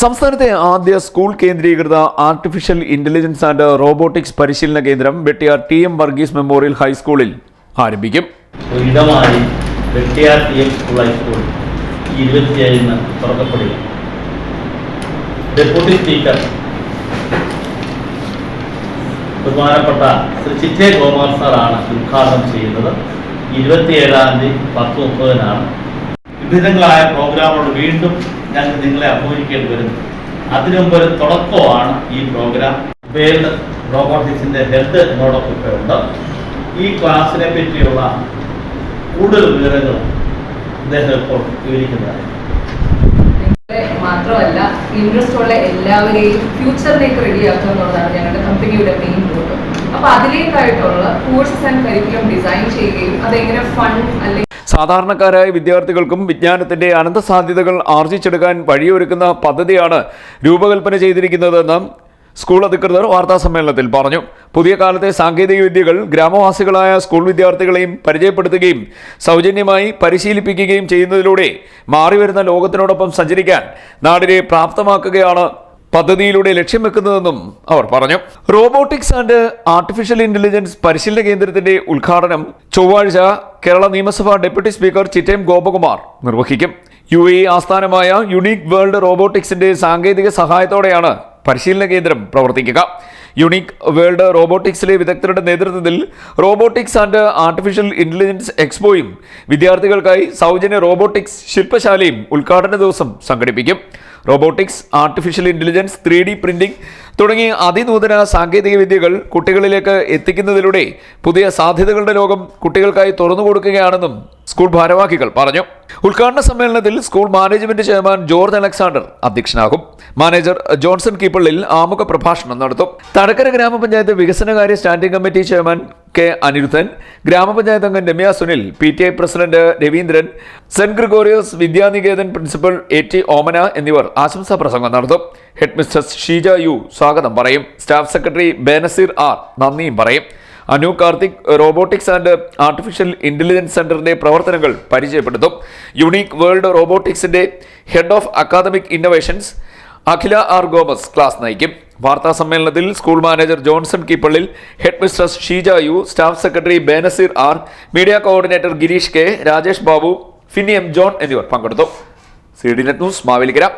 സംസ്ഥാനത്തെ ആദ്യ സ്കൂൾ കേന്ദ്രീകൃത ആർട്ടിഫിഷ്യൽ ഇന്റലിജൻസ് ആൻഡ് റോബോട്ടിക്സ് പരിശീലന കേന്ദ്രം Vettiyar T M Varghese memorial ഹൈസ്കൂളിൽ ആരംഭിക്കും. ടി എം സ്കൂൾ ബഹുമാനപ്പെട്ട ശ്രീ ചിറ്റേ ഗോപാൽ സാറാണ് ഉദ്ഘാടനം ചെയ്യുന്നത്. ഇരുപത്തിയേഴാം തീയതി പത്ത് മുപ്പതിനാണ്. വിവിധങ്ങളായ പ്രോഗ്രാമുകൾ വീണ്ടും ഞങ്ങൾ നിങ്ങളെ അഭിമുഖിക്കേണ്ടി വരുന്നു. അതിനുമുമ്പ് ഒരു തുടക്കമാണ് ഈ പ്രോഗ്രാം. വേൾഡ് റോബോട്ടിക്സിന്റെ ഹെൽത്ത് എന്നോടൊപ്പം ഇപ്പോൾ ഉണ്ട്. ഈ ക്ലാസ്സിനെ പറ്റിയുള്ള കൂടുതൽ വിവരങ്ങൾ അദ്ദേഹം ഇപ്പോൾ വിവരിക്കുന്നതാണ് മാത്രമല്ല ഇൻട്രസ്റ്റ് ഉള്ള എല്ലാവരെയും ഫ്യൂച്ചറിലേക്ക് റെഡിയാക്കുക എന്നുള്ളതാണ് ഞങ്ങളുടെ കമ്പനിയുടെ മെയിൻ ഗോൾ അപ്പൊ അതിലേക്കായിട്ടുള്ള കോഴ്സസ് ആൻഡ് കരിക്കുലം ഡിസൈൻ ചെയ്യുകയും അതെങ്ങനെ ഫണ്ട് അല്ലെങ്കിൽ സാധാരണക്കാരായ വിദ്യാർത്ഥികൾക്കും വിജ്ഞാനത്തിന്റെ അനന്ത സാധ്യതകൾ ആർജിച്ചെടുക്കാൻ വഴിയൊരുക്കുന്ന പദ്ധതിയാണ് രൂപകൽപ്പന ചെയ്തിരിക്കുന്നതെന്ന് സ്കൂൾ അധികൃതർ വാർത്താ സമ്മേളനത്തിൽ പറഞ്ഞു. പുതിയ കാലത്തെ സാങ്കേതിക വിദ്യകൾ ഗ്രാമവാസികളായ സ്കൂൾ വിദ്യാർത്ഥികളെയും പരിചയപ്പെടുത്തുകയും സൗജന്യമായി പരിശീലിപ്പിക്കുകയും ചെയ്യുന്നതിലൂടെ മാറിവരുന്ന ലോകത്തിനോടൊപ്പം സഞ്ചരിക്കാൻ നാടിനെ പ്രാപ്തമാക്കുകയാണ് പദ്ധതിയിലൂടെ ലക്ഷ്യം വെക്കുന്നതെന്നും അവർ പറഞ്ഞു. റോബോട്ടിക്സ് ആൻഡ് ആർട്ടിഫിഷ്യൽ ഇന്റലിജൻസ് പരിശീലന കേന്ദ്രത്തിന്റെ ഉദ്ഘാടനം ചൊവ്വാഴ്ച കേരള നിയമസഭാ ഡെപ്യൂട്ടി സ്പീക്കർ ചിറ്റേം ഗോപകുമാർ നിർവഹിക്കും. യു എ ആസ്ഥാനമായ യുണീക് വേൾഡ് റോബോട്ടിക്സിന്റെ സാങ്കേതിക സഹായത്തോടെയാണ് പരിശീലന കേന്ദ്രം പ്രവർത്തിക്കുക. യുണീക് വേൾഡ് റോബോട്ടിക്സിലെ വിദഗ്ധരുടെ നേതൃത്വത്തിൽ റോബോട്ടിക്സ് ആൻഡ് ആർട്ടിഫിഷ്യൽ ഇന്റലിജൻസ് എക്സ്പോയും വിദ്യാർത്ഥികൾക്കായി സൗജന്യ റോബോട്ടിക്സ് ശില്പശാലയും ഉദ്ഘാടന ദിവസം സംഘടിപ്പിക്കും. Robotics artificial intelligence three D printing തുടങ്ങിയ അതിനൂതന സാങ്കേതിക വിദ്യകൾ കുട്ടികളിലേക്ക് എത്തിക്കുന്നതിലൂടെ പുതിയ സാധ്യതകളുടെ ലോകം കുട്ടികൾക്കായി തുറന്നു കൊടുക്കുകയാണെന്നും സ്കൂൾ ഭാരവാഹികൾ പറഞ്ഞു. ഉദ്ഘാടന സമ്മേളനത്തിൽ school management chairman George Alexander അധ്യക്ഷനാകും. Manager Johnson Keepallil ആമുഖ പ്രഭാഷണം നടത്തും. തടക്കര ഗ്രാമപഞ്ചായത്ത് വികസനകാര്യ standing committee chairman K Aniruddhan ഗ്രാമപഞ്ചായത്ത് അംഗം Ramya Sunil P T I president Raveendran saint Gregorios Vidyaniketan principal A T Omana എന്നിവർ ആശംസാ പ്രസംഗം നടത്തും. ഹെഡ് മിസ്റ്റർസ് ഷീജ യു സ്വാഗതം പറയും. സ്റ്റാഫ് സെക്രട്ടറി ബേനസീർ ആർ നന്ദിയും പറയും. Anu Karthik robotics and artificial intelligence സെന്ററിന്റെ പ്രവർത്തനങ്ങൾ പരിചയപ്പെടുത്തും. Unique world റോബോട്ടിക്സിന്റെ head of academic innovations Akhila R Gomes class നയിക്കും. വാർത്താ സമ്മേളനത്തിൽ school manager Johnson Keepallil head mistress Sheeja U staff secretary Benazir R media coordinator Girish K Rajesh Babu Fini M John എന്നിവർ പങ്കെടുത്തു. C D net news Mavelikkara.